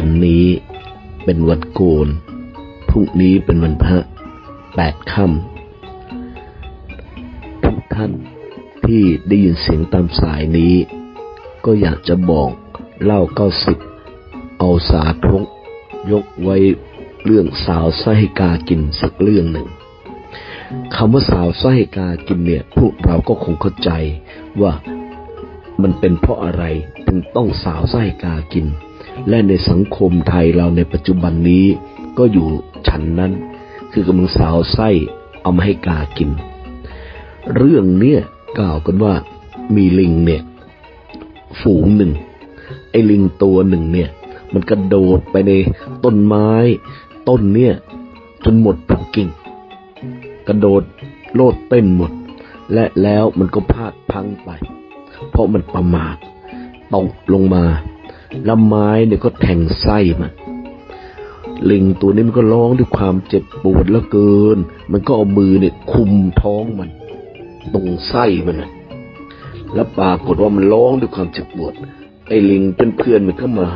วันนี้เป็นวันโกน พรุ่งนี้เป็นวันพระแปดค่ำทุกท่านที่ได้ยินเสียงตามสายนี้ ก็อยากจะบอกเล่าเก้าสิบเอาสาธกยกไว้เรื่องสาวไส้กากินสักเรื่องหนึ่งคำว่าสาวไส้กากินเนี่ยพวกเราก็คงเข้าใจว่ามันเป็นเพราะอะไรถึงต้องสาวไส้กากิน และในสังคมไทยเราในปัจจุบันนี้ก็อยู่ฉันนั้น คือกำลังสาวไส้เอามาให้กากิน เรื่องเนี้ยกล่าวกันว่ามีลิงเนี่ย ฝูงหนึ่ง ไอ้ลิงตัวหนึ่งเนี่ย มันกระโดดไปในต้นไม้ ต้นเนี่ย จนหมดทุกกิ่ง กระโดดโลดเต้นหมด และแล้วมันก็พลาดพังไป เพราะมันประมาทตกลงมา แล้วไม้เนี่ยก็แทงไส้มันลิงตัวนี้มันก็ร้องด้วยความเจ็บปวดแล้วเกิน มันก็เอามือเนี่ยคุมท้องมัน ตรงไส้มันนะแล้วปรากฏว่ามันร้องด้วยความเจ็บปวด ไอ้ลิงเพื่อนๆมันก็มา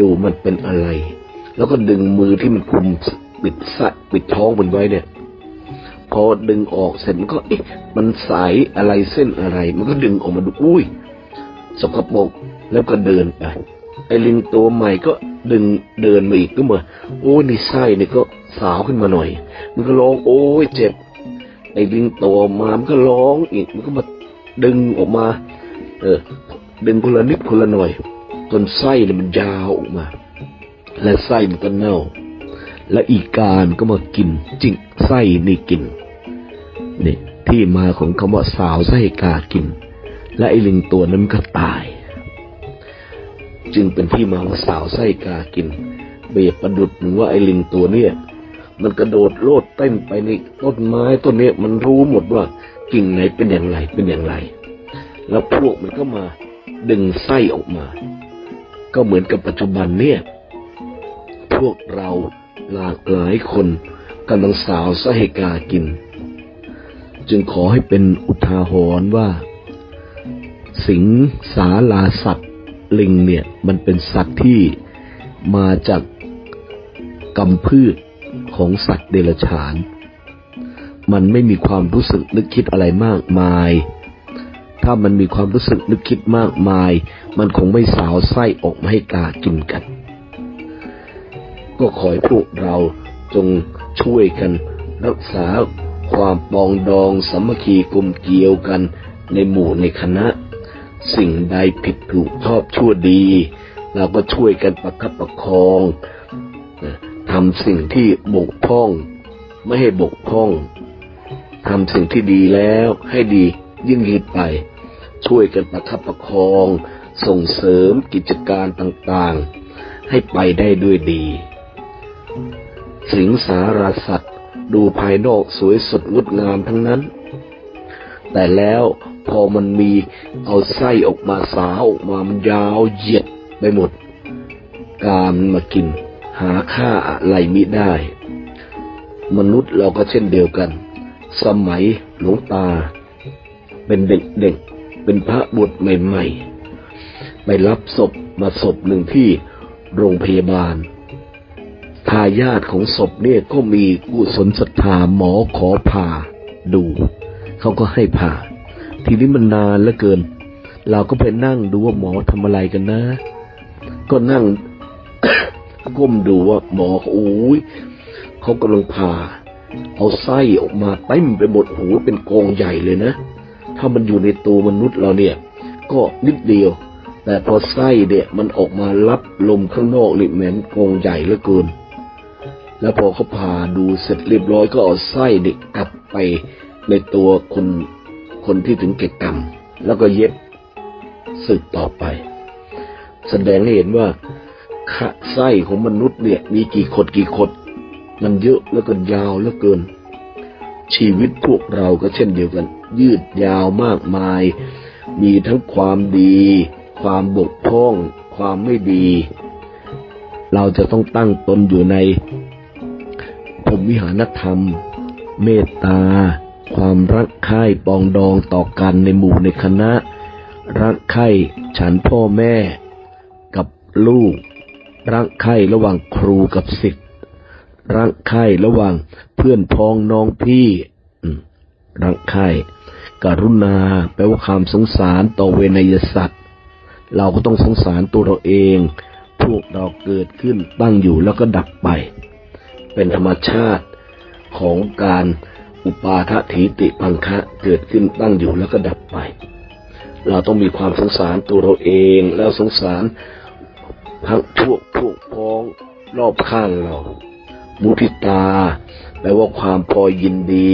ดูมันเป็นอะไร แล้วก็ดึงมือที่มันคุมปิดไส้ปิดท้องมันไว้เนี่ย พอดึงออกเสร็จมันก็เอ๊ะมันสายอะไรเส้นอะไร มันก็ดึงออกมาดูอุ้ยสกปรกแล้วก็เดินไป อ้ลิงตัวใหม่ก็ดึงเดินมาอีกก็มาโอ้ยนี่ไส้นี่ก็สาวขึ้นมาหน่อย มันก็ร้องโอ้ยเจ็บ ไอ้ลิงตัวมามันก็ร้องอีกมันก็มาดึงออกมา เออ ดึงคนละนิดคนละหน่อยจนไส้เนี่ยมันยาวออกมา และไส้มันก็เน่า และอีกการก็มากิน จิงไส้นี่กินนี่ที่มาของคำว่าสาวไส้กากิน และไอ้ลิงตัวนั้นก็ตาย จึงเป็นที่มาว่าสาวไส้กากิน เบียบประดุดหนึ่งว่าไอ้ลิงตัวเนี้ยมันกระโดดโลดเต้นไปในต้นไม้ต้นเนี้ยมันรู้หมดว่ากิ่งไหนเป็นอย่างไรเป็นอย่างไร แล้วพวกมันก็มาดึงไส้ออกมา ก็เหมือนกับปัจจุบันเนี่ย พวกเราหลากหลายคนกำลังสาวไส้กากิน จึงขอให้เป็นอุทาหรณ์ว่า สิงสาลาสัตว ลิงเนี่ยมันเป็นสัตว์ที่มาจากกำพืชของสัตว์เดรัจฉาน มันไม่มีความรู้สึกนึกคิดอะไรมากมาย ถ้ามันมีความรู้สึกนึกคิดมากมาย มันคงไม่สาวไส้ออกมาให้กากินกัน ก็ขอให้พวกเราจงช่วยกัน รักษาความปองดองสามัคคีกลมเกลียวกันในหมู่ในคณะ สิ่งใดผิดถูกชอบชั่วดี เราก็ช่วยกันประคับประคองทำสิ่งที่บกพร่อง ไม่ให้บกพร่องทำสิ่งที่ดีแล้วให้ดียิ่งขึ้นไป ช่วยกันประคับประคอง ส่งเสริมกิจการต่างๆ ให้ไปได้ด้วยดี สิงสารสัตว์ดูภายนอกสวยสดงดงามทั้งนั้น แต่แล้ว พอมันมีเอาไส้ออกมาสาวออกมามันยาวเหยียดไปหมด การมากิน หาค่าอะไรมิได้ มนุษย์เราก็เช่นเดียวกัน สมัยหลวงตา เป็นเด็กๆเป็นพระบวชใหม่ๆ ไปรับศพมาศพหนึ่งที่โรงพยาบาลทายาทของศพเนี่ยก็มีกุศลศรัทธาหมอขอผ่าดู เขาก็ให้ผ่า ทีนี้มันนานเหลือเกิน เราก็ไปนั่งดูว่าหมอทำอะไรกันนะ ก็นั่งก้มดูว่าหมอโอ้ยเขากำลังผ่าเอาไส้ออกมาเต็มไปหมดหูเป็นกองใหญ่เลยนะ ถ้ามันอยู่ในตัวมนุษย์เราเนี่ย ก็นิดเดียว แต่พอไส้เนี่ยมันออกมารับลมข้างนอกนี่แหมนกองใหญ่เหลือเกิน แล้วพอเขาผ่าดูเสร็จเรียบร้อยก็เอาไส้เด็กกลับไปในตัวคน คนที่ถึงแก่กรรม แล้วก็เย็บสึกต่อไป แสดงให้เห็นว่าขไส้ของมนุษย์เนี่ย มีกี่ขดกี่ขด มันเยอะแล้วก็ยาวเหลือเกิน ชีวิตพวกเราก็เช่นเดียวกัน ยืดยาวมากมาย มีทั้งความดี ความบกพร่อง ความไม่ดี เราจะต้องตั้งตนอยู่ในพรหมวิหารธรรม เมตตา ความรักใคร่ปองดองต่อกันในหมู่ในคณะ รักใคร่ฉันพ่อแม่กับลูก รักใคร่ระหว่างครูกับศิษย์รักใคร่ระหว่างเพื่อนพ้องน้องพี่รักใคร่กรุณาแปลว่าความสงสารต่อเวนยสัตว์ เราก็ต้องสงสารตัวเราเอง พวกเราเกิดขึ้นตั้งอยู่แล้วก็ดับไป เป็นธรรมชาติของการ อุปาทถีติพังคะเกิดขึ้นตั้งอยู่แล้วก็ดับไป เราต้องมีความสงสารตัวเราเองแล้วสงสารทั้งพวกพวกพ้องรอบข้างเรา มุทิตาแปลว่าความพอยินดี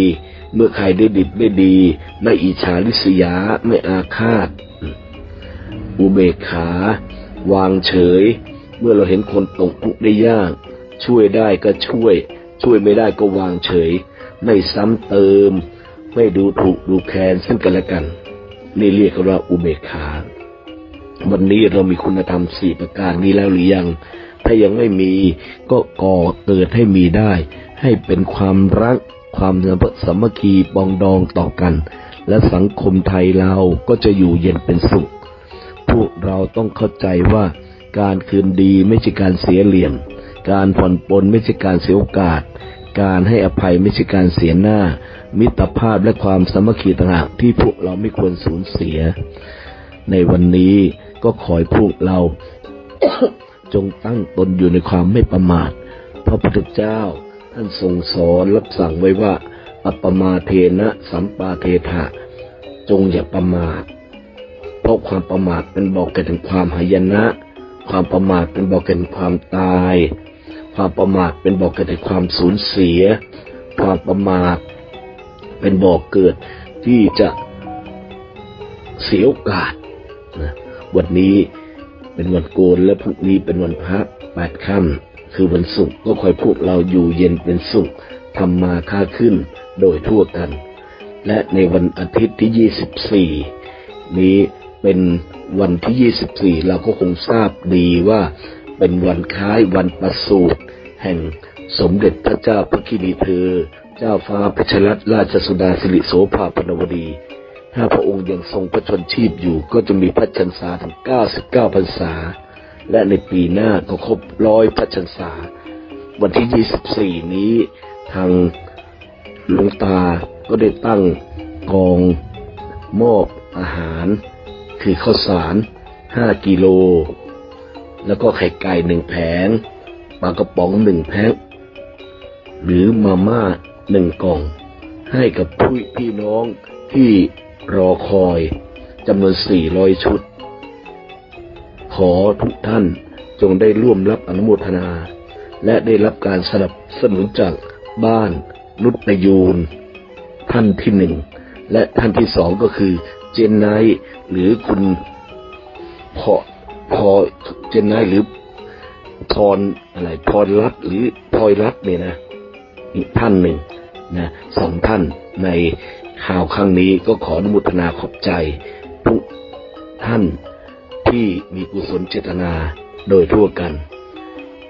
เมื่อใครได้ดิบได้ดี ไม่อิจฉาริษยาไม่อาฆาต อุเบกขา วางเฉย เมื่อเราเห็นคนตกทุกข์ได้ยาก ช่วยได้ก็ช่วย ช่วยไม่ได้ก็วางเฉย ไม่ซ้ำเติม ไม่ดูถูกดูแคลนซึ่งกันและกัน นี่เรียกกันว่าอุเบกขาวันนี้เรามีคุณธรรมสี่ประการนี้แล้วหรือยัง ถ้ายังไม่มีก็ก่อเกิดให้มีได้ ให้เป็นความรักความสามัคคีปองดองต่อกัน และสังคมไทยเราก็จะอยู่เย็นเป็นสุข พวกเราต้องเข้าใจว่าการคืนดีไม่ใช่การเสียเหลี่ยม การผ่อนปลนไม่ใช่การเสียโอกาส การให้อภัยไม่ใช่การเสียหน้า มิตรภาพและความสามัคคีต่างหากที่พวกเราไม่ควรสูญเสีย ในวันนี้ก็ขอให้พวกเราจงตั้งตนอยู่ในความไม่ประมาทพระพุทธเจ้าท่านทรงสอนรับสั่งไว้ว่า อัปมาเทนะสัมปาเทถะจงอย่าประมาท เพราะความประมาทเป็นบอกเกันถึงความหายนะ ความประมาทเป็นบอกเกันถึงความตาย ความประมาทเป็นบอกเกันถึงความสูญเสีย ความประมาทเป็นบอกเกิดที่จะเสียโอกาสนะวันนี้เป็นวันโกนและพรุ่งนี้เป็นวันพระแปดค่ำคือวันศุกร์ก็คอยพวกเราอยู่เย็นเป็นสุขทำมาค้าขึ้นโดยทั่วกัน และในวันอาทิตย์ที่ 24 นี้เป็นวันที่ 24 เราก็คงทราบดีว่า เป็นวันคล้ายวันประสูติแห่งสมเด็จพระเจ้าพระกินีเธอ เจ้าฟ้าเพชรัตนราชสุดาสิริโสภาพนวดี ถ้าพระองค์ยังทรงพระชนชีพอยู่ก็จะมีพระชันษาถึง 99 พรรษา และในปีหน้าก็ครบร้อยพระชันษา วันที่ 24 นี้ทางหลวงตาก็ได้ตั้งกองมอบอาหาร คือข้าวสาร 5 กิโล แล้วก็ไข่ไก่หนึ่งแผงปลากระป๋องหนึ่งแพ็คหรือมาม่าหนึ่งกล่อง ให้กับผู้พี่น้องที่รอคอยจำนวน400ชุด ขอทุกท่านจงได้ร่วมรับอนุโมทนา และได้รับการสนับสนุนจากบ้านนุชประยูน ท่านที่หนึ่ง และท่านที่สองก็คือเจนไนหรือคุณเพอ พอเจนไนท์หรือพรอะไรพรรัตหรือพลอยรัตเนี่ยนะอีกท่านหนึ่งนะสองท่านในข่าวครั้งนี้ก็ขออนุโมทนาขอบใจทุกท่านที่มีกุศลเจตนาโดยทั่วกัน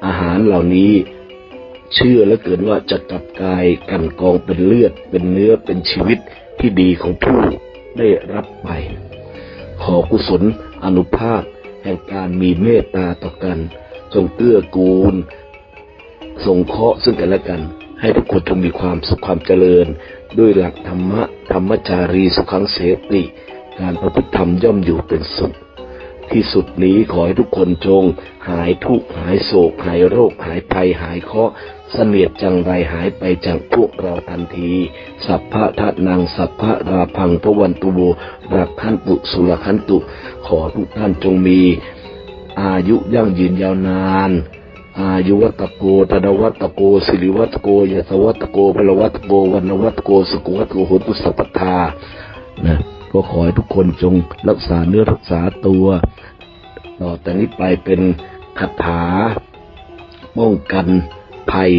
อาหารเหล่านี้เชื่อและเกินว่าจะกลับกายกันกองเป็นเลือด เป็นเนื้อเป็นชีวิตที่ดีของผู้ได้รับไป ขอกุศลอนุภาพ ห่งการมีเมตตาต่อกัน ทรงเกื้อกูลสงเคราะห์ซึ่งกันและกัน ให้ทุกคนจงมีความสุขความเจริญ ด้วยหลักธรรมะธรรมจารีสุขังเสติ การประพฤติธรรมย่อมอยู่เป็นสุข ที่สุดนี้ขอให้ทุกคนจง หายทุกข์หายโศกหายโรคหายภัยหายเคราะห์เสนียดจังไรหายไปจากพวกเราทันที สัพพะทัตนังสัพพะราพังพระวันตุโบรักขันตุสุรขันตุ ขอทุกท่านจงมี อายุยั่งยืนยาวนานอายุวัตโกธนวัตโกสิริวัตโกยศวัตโกพลวัตโกวันวัตโกสุขวัตโกโหตุสัพพทานะก็ขอให้ทุกคนจงรักษาเนื้อรักษาตัว ต่อแต่นี้ไปเป็นคาถาป้องกันภัย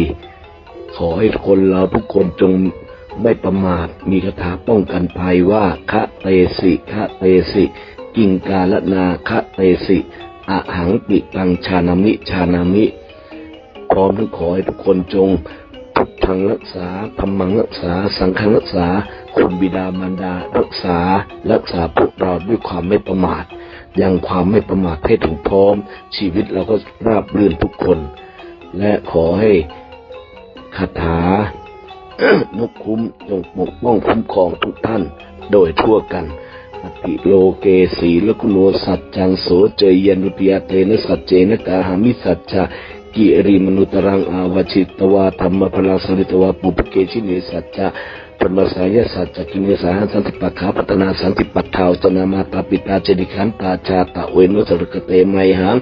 ขอให้คนเราทุกคนจงไม่ประมาท มีคาถาป้องกันภัยว่าคะเตสิคะเตสิกิงกาลนาคะเตสิอะหังปิตังชานามิชานามิ พร้อมทั้งขอให้ทุกคนจงพุทธังรักษาธรรมังรักษา สังฆังรักษา คุณบิดามารดารักษา รักษาพวกเราด้วยความไม่ประมาท ยังความไม่ประมาทให้ถึงพร้อม ชีวิตเราก็ราบรื่นทุกคน และขอให้คาถานกคุ้มจงปกป้องคุ้มครองทุกท่านโดยทั่วกันอติโลเกสีลกุโนสัจจังโสเจยันุปยาเตนะสัจเจนะกาหามิสัจจากิริมนุตรังอาวชิตวาธรรมพลังสริตวาปุปเกชินิสัจจะ ปรมสายสัจจกินสาสันติปัฏฐาปัตนาสันติปัฏฐาวจนามาตาปิตาเจดิขันตาชาตะเวนุสรกเตไมหัง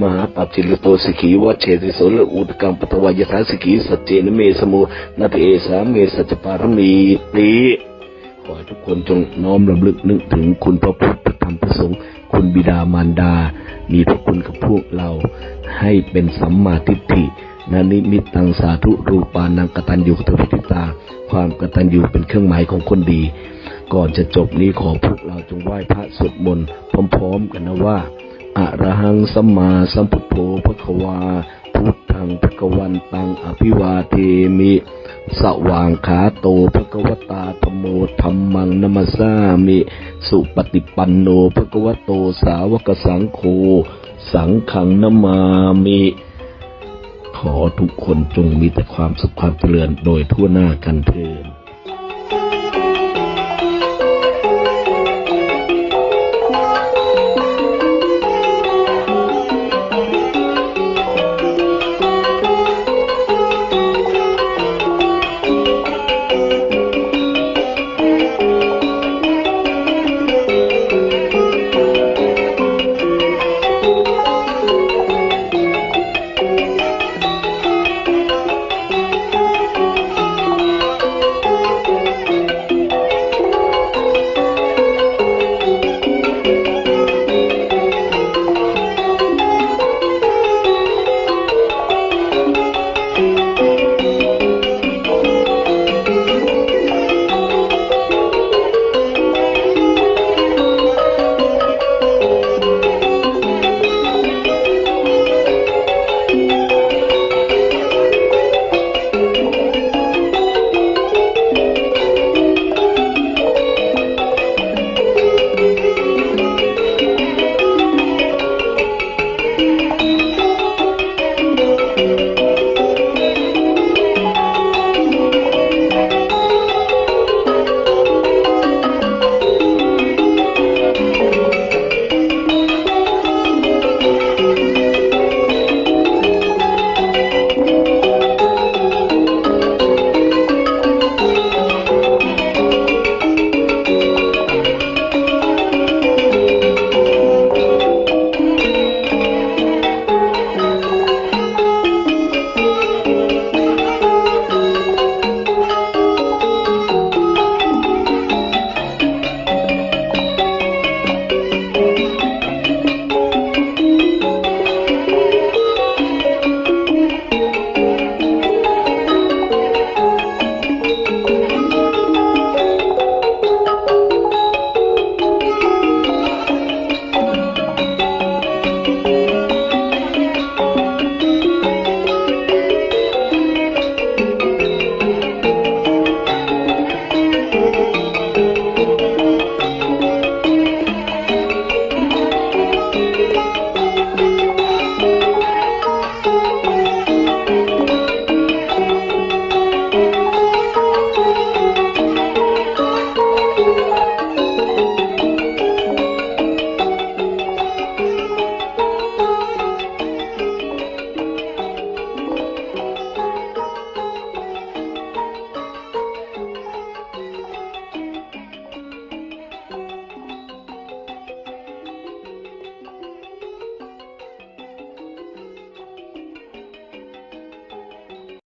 มหาปัจจิลโตสิกีวัชเชติโสลอุตกัมปตวายทาสิกีสัจเจนเมสมุนาเตเอสาเมสัจจปารมีติขอให้ทุกคนจงน้อมรำลึกนึกถึงคุณพระพุทธพระธรรมพระสงฆ์คุณบิดามารดา มีพระคุณกับพวกเรา ให้เป็นสัมมาทิฏฐินานิมิตตังสาธุรูปานังกตัญญูกตวิทิตา ความกตัญญูเป็นเครื่องหมายของคนดี ก่อนจะจบนี้ขอพวกเราจงไหว้พระสวดมนต์พร้อมๆกันนะว่าอะระหังสัมมาสัมพุทโธพระควา พุทธังพระกวันตังอภิวาเทมิ สว่างขาโตพระกวตาธโมธรรมังนัมสสามิ สุปฏิปันโนพระกวโตสาวกสังโฆสังขังนมามิ ขอทุกคนจงมีแต่ความสุขความเจริญโดยทั่วหน้ากันเถิด